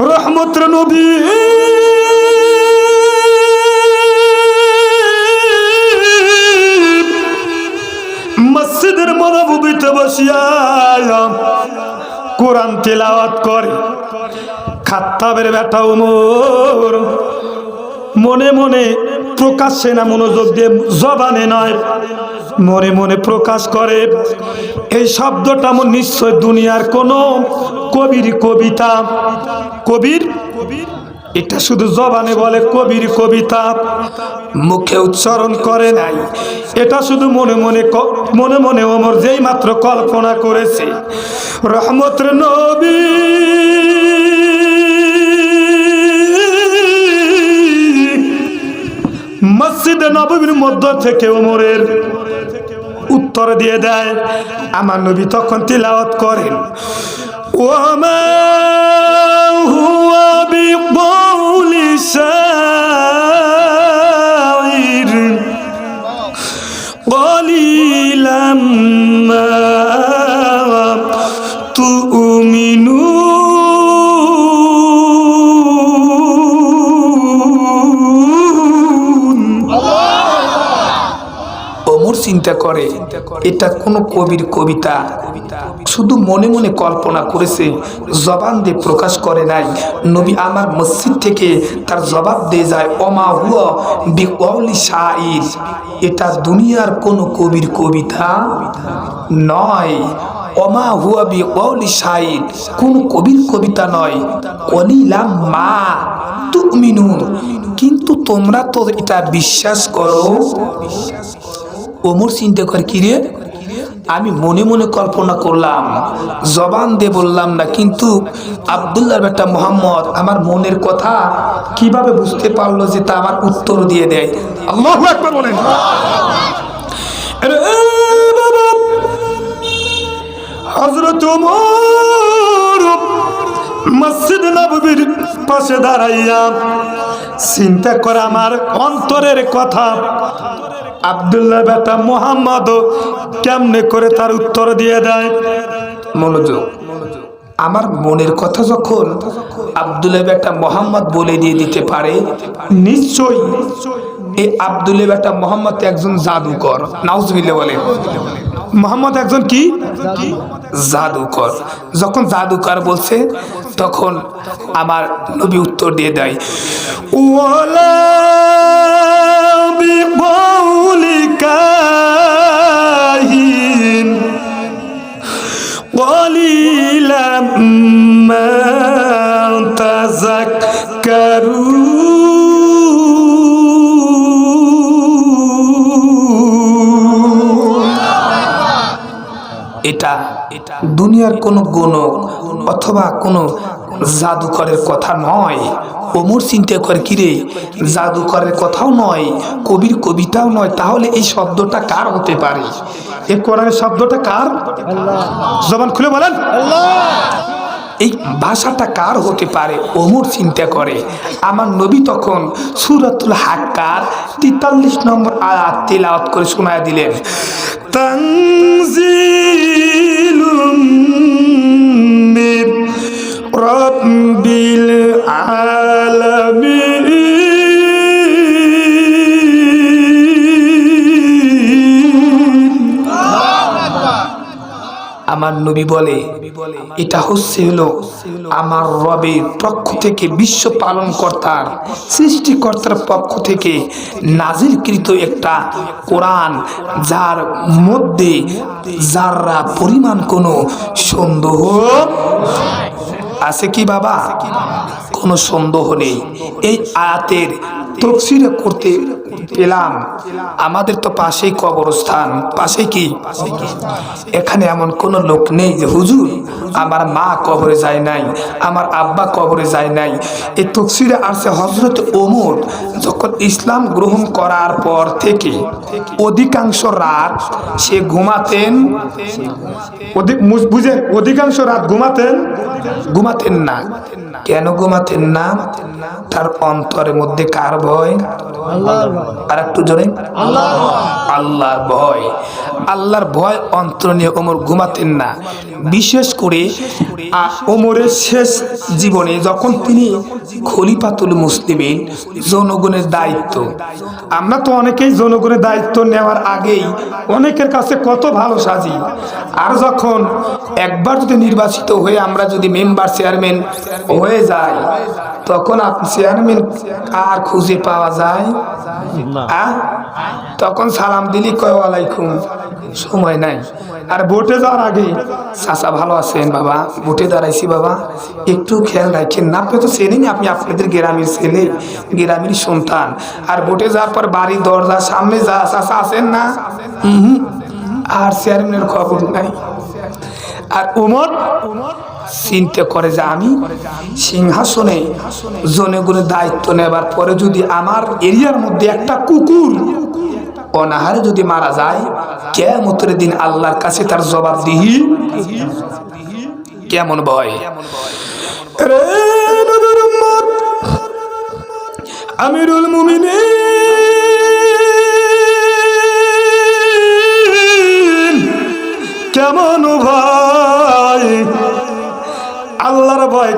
রহমত নবী। মসজিদের মনোভূমিতে বসিয়া কোরআন তেলাওয়াত করে। খাত্তাবের বেটা উমর। মনে মনে প্রকাশ্যে না মনোযোগ দিয়ে জবানে নয়। মনে মনে প্রকাশ করে। এই শব্দটা আমার নিশ্চয় দুনিয়ার কোনো কবির কবিতা। কবির? কবির এটা শুধু জবানে বলে কবির কবিতা। মুখে উচ্চারণ করে নাই। এটা শুধু মনে মনে মনে মনে ওমর যেই মাত্র কল্পনা করেছে। রহমত নবী। মসজিদে নবমীর মধ্য থেকে ওমরের উত্তর দিয়ে দেয় আমার নবী তখন তিলাওয়াত করেন। ওমা হুয়া বিকৌলি শাইর চিন্তা করে, এটা কোনো কবির কবিতা। শুধু মনে মনে কল্পনা করেছে, জবান দিয়ে প্রকাশ করে নাই। নবী আমার মসজিদ থেকে তার জবাব দিয়ে যায় অমা হুয়া এটা দুনিয়ার কোনো কবির কবিতা নয়। অমা হুয়া বিকলি শাইর কোন কবির কবিতা নয়। কলিলাম মা তুমিনুন। কিন্তু তোমরা তো এটা বিশ্বাস করো। ওমর চিন্তা করে কি রে আমি মনে মনে কল্পনা করলাম, জবান দিয়ে বললাম না, কিন্তু আবদুল্লার বেটা মোহাম্মদ আমার মনের কথা কীভাবে বুঝতে পারল যে তা আমার উত্তর দিয়ে দেয়? হজরত মসজিদ নববীর পাশে দাঁড়াইয়া চিন্তা করে আমার অন্তরের কথা। আবদুল্লাহ বেটা মোহাম্মদ কেমনে করে তার উত্তর দিয়ে দেয়? মনোযোগ। আমার মনের কথা যখন আবদুল্লাহ বেটা মোহাম্মদ বলে দিয়ে দিতে পারে নিশ্চয়ই এই আবদুল্লাহ বেটা মোহাম্মদ একজন জাদুকর। নাউজবিল্লা বলে। মোহাম্মদ একজন কি? জাদুকর যখন জাদুকর বলছে তখন আমার নবী উত্তর দিয়ে দেয় ওয়ালা বিকৌলি কাহিন قليلا ما দুনিয়ার কোনো গণক অথবা কোনো জাদুকরের কথা নয়। ওমর চিন্তা করে কিরে জাদুকরের কথাও নয় কবির কবিতাও নয় তাহলে এই শব্দটা কার হতে পারে? এই কোরআনের শব্দটা কার? জবান খুলে বলেন। এই ভাষাটা কার হতে পারে? ওমর চিন্তা করে। আমার নবী তখন সুরাতুল হাক্কার তেতাল্লিশ নম্বর আয়াত তেলাওয়াত করে শোনায় দিলেন। তানজিলুম আমার নবী বলে, এটা হচ্ছে হলো আমার রবের পক্ষ থেকে বিশ্ব পালন কর্তার সৃষ্টিকর্তার পক্ষ থেকে নাজিলকৃত একটা কোরআন, যার মধ্যে যারা পরিমাণ কোনো সন্দেহ আছে কি বাবা? কোনো সন্দেহ নেই। এই আয়াতের তফসিরে করতে পেলাম। আমাদের তো পাশেই কবরস্থান। পাশে কি? এখানে এমন কোনো লোক নেই যে, হুজুর, আমার মা কবরে যায় নাই, আমার আব্বা কবরে যায় নাই। এই তফসিরে আসছে হজরত ওমর। যখন ইসলাম গ্রহণ করার পর থেকে অধিকাংশ রাত সে ঘুমাতেন। বুঝেন, অধিকাংশ রাত ঘুমাতেন? ঘুমাতেন না। কেন ঘুমাতেন না? তার অন্তরের মধ্যে কার ভয়? আর একটু জোরে। আল্লাহর ভয়। আল্লাহর ভয়। অন্তর নিয়ে ওমর ঘুমাতেন না। বিশেষ করে ওমরের শেষ জীবনে যখন তিনি খলিফাতুল মুসলিমিন জনগণের দায়িত্ব। আমরা তো অনেকেই জনগণের দায়িত্ব নেওয়ার আগেই অনেকের কাছে কত ভালো সাজি। আর যখন একবার যদি নির্বাচিত হয়ে আমরা যদি মেম্বার চেয়ারম্যান হয়ে যাই তখন আপনি চেয়ারম্যান আর খুঁজে পাওয়া যায়? তখন সালাম দিলি কয় ওয়ালাইকুম সময় নাই। আর ভোটে যাওয়ার আগে চাচা ভালো আছেন বাবা? ভোটে দাঁড়াইছি বাবা। একটু খেয়াল রাখেন না আপনি তো চেনেন আপনি আপনাদের গ্রামের ছেলে গ্রামের সন্তান। আর ভোটে যাওয়ার পর বাড়ির দরজার সামনে যা চাচা আছেন না। আর চেয়ারম্যানের খবর নাই। আর উমর চিন্তা করে যে আমি সিংহাসনে জনগণের দায়িত্ব নেবার পরে যদি আমার এরিয়ার মধ্যে একটা কুকুর অনাহারে যদি মারা যায় কেমতের দিন আল্লাহর কাছে তার জবাব দিহি। কেমন ভয়? আমিরুল মুমিনিন।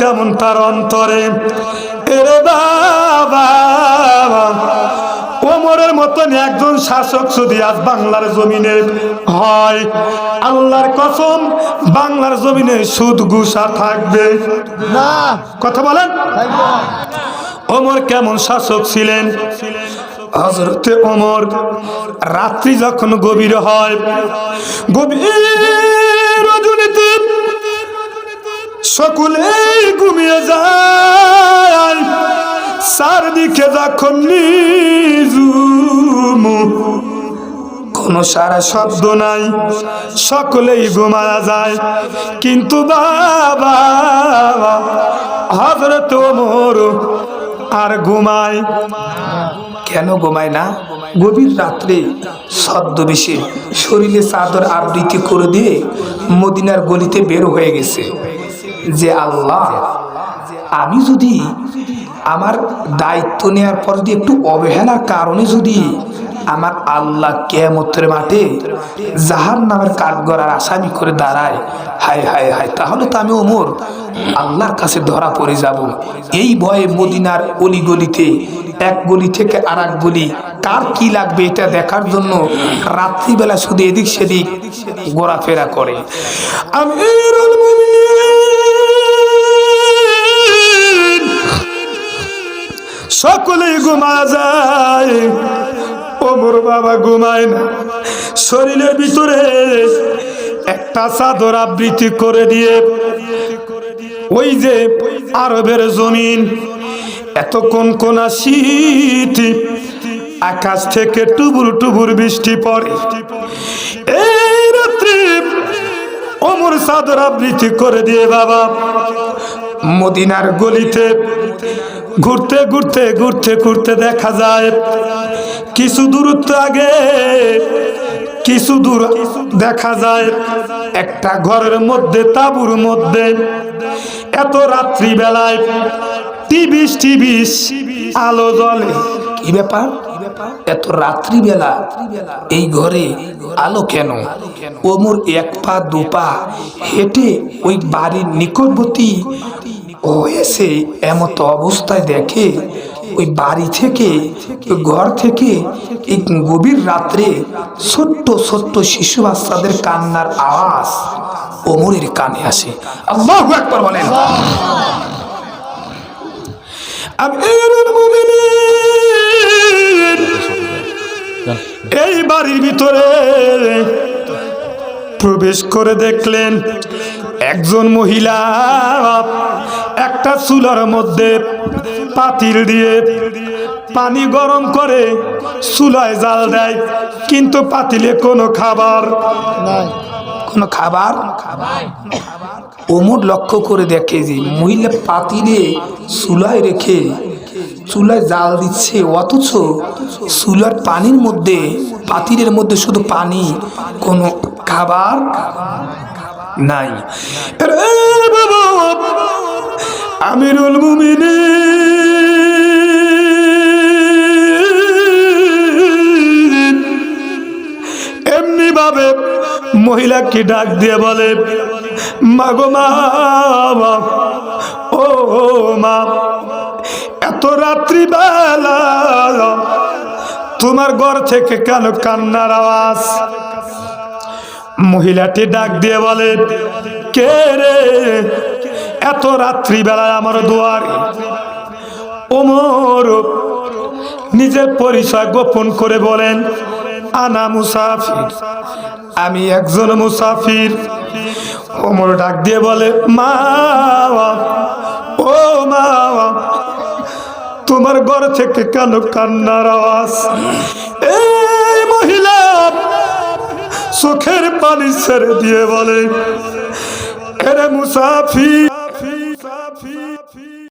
কেমন তার অন্তরে? এরে বাবা! ওমরের মতন একজন শাসক যদি আজ বাংলার জমিনে হয় আল্লাহর কসম বাংলার জমিনে সুদ গুসা থাকবে। না। কথা বলেন? ওমর কেমন শাসক ছিলেন? হজরতে ওমর রাত্রি যখন গভীর হয় গভীর সকলেই ঘুমিয়ে যায়। চারদিকে যখন নিজুম কোনো সারা শব্দ নাই, সকলেই ঘুমায়া যায়। কিন্তু বাবা হজরত ওমর আর ঘুমায়। কেন ঘুমায় না? গভীর রাত্রে ছদ্মবেশে শরীরে চাদর আবৃত্তি করে দিয়ে মদিনার গলিতে বের হয়ে গেছে। যে আল্লাহ, আমি যদি আমার দায়িত্ব নেওয়ার পর যদি একটু অবহেলার কারণে যদি আমার আল্লাহ কেমতের মাঠে জাহান নামের কাঠগড়ার আসামি করে দাঁড়ায়, হায় হায় হায়, তাহলে তো আমি ওমর আল্লাহর কাছে ধরা পড়ে যাব। এই ভয়ে মদিনার অলিগলিতে এক গলি থেকে আর এক গলি, কার কি লাগবে এটা দেখার জন্য রাত্রিবেলা শুধু এদিক সেদিক ঘোরাফেরা করে। আমিরুল ঘুমা যায়। ওমর বাবা ঘুমায় না। শরীরের ভিতরে একটা চাদর আবৃত্তি করে দিয়ে, ওই যে আরবের জমিন, এত কোন কোন শীত, আকাশ থেকে টুবুর টুবুর বৃষ্টি পড়ে। এই রাত্রে অমর চাদর আবৃত্তি করে দিয়ে বাবা মদিনার গলিতে ঘুরতে ঘুরতে ঘুরতে ঘুরতে দেখা যায়। কিছু দূরত্ব আগে, কিছু দূর দেখা যায়। একটা ঘরের মধ্যে, তাবুর মধ্যে, এত রাত্রি বেলায় টিবিস টিবিস আলো জ্বলে। কি ব্যাপার? এত রাত্রিবেলা এই ঘরে আলো কেন? ওমর এক পা, দু পা হেঁটে ওই বাড়ির নিকটবর্তী হয়েছে এমত অবস্থায় দেখে ওই বাড়ি থেকে ওই ঘর থেকে এই গভীর রাত্রে ছোট্ট ছোট্ট শিশু বাচ্চাদের কান্নার আওয়াজ ওমরের কানে আসে। আল্লাহ একবার বলেন। এই বাড়ির ভিতরে প্রবেশ করে দেখলেন একজন মহিলা, একটা চুলার মধ্যে পাতিল দিয়ে পানি গরম করে চুলায় জাল দেয়, কিন্তু পাতিলে কোনো খাবার নাই। কোনো খাবার? ওমর লক্ষ্য করে দেখে যে মহিলা পাতিলে চুলায় রেখে চুলায় জাল দিচ্ছে, অথচ চুলার পানির মধ্যে, পাতিলের মধ্যে শুধু পানি, কোনো খাবার নাই। আমিরুল মুমিনিন। এমনি ভাবে মহিলাকে ডাক দিয়ে বলে, মাগো মা ও মা, এত রাত্রি বেলা তোমার ঘর থেকে কেন কান্নার আওয়াজ? মহিলাটি ডাক দিয়ে বলে, কে রে? এত রাত্রি বেলায় আমার দুয়ার। ওমর নিজের পরিচয় গোপন করে বলেন, আনা মুসাফির। আমি একজন মুসাফির। ওমর ডাক দিয়ে বলে মা ও মা তোমার ঘর থেকে কেন কান্নার আওয়াজ? এই মহিলা চোখের পানি ছেড়ে দিয়ে বলে এরে মুসাফির